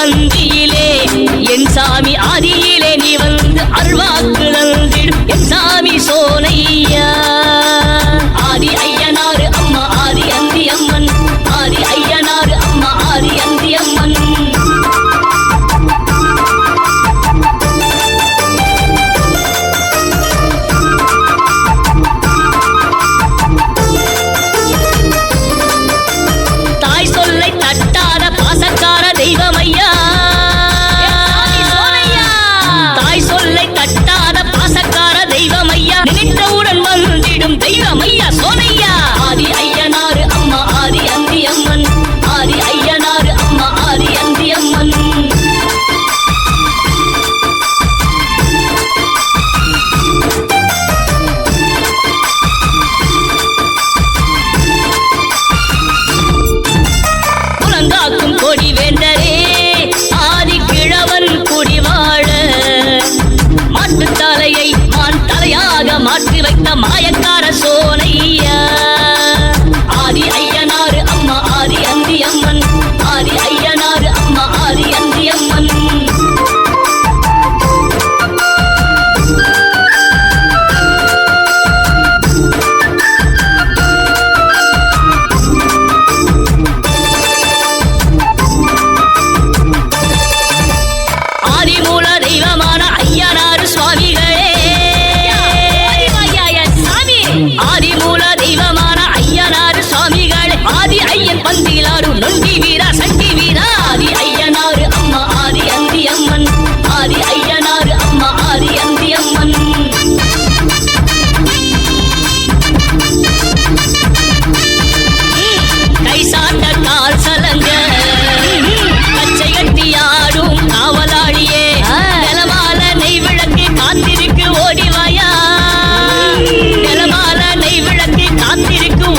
பந்தியிலே என் சாமி ஆதியிலே நீ வந்து அருள்வாக்கு நந்திடும் என் சாமி சோ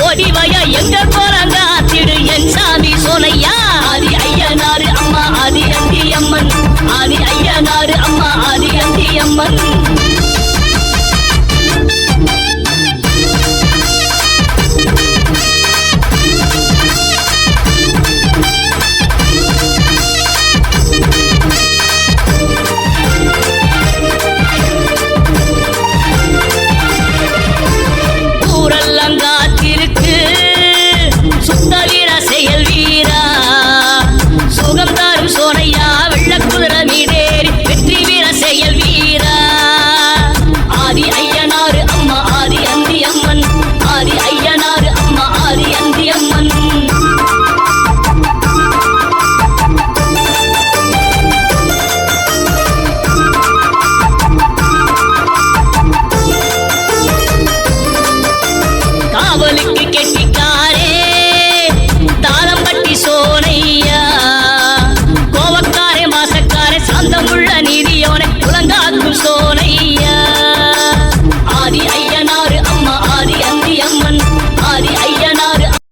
ஓடிவாயா? எங்க போறாங்க? ஆத்திடு என் சாமி சோனையா ஆதி ஐயனாரு அம்மா ஆதி அந்தி அம்மன் ஆதி ஐயனாரு அம்மா ஆதி அந்தி அம்மன் அவனுக்கு கெட்ட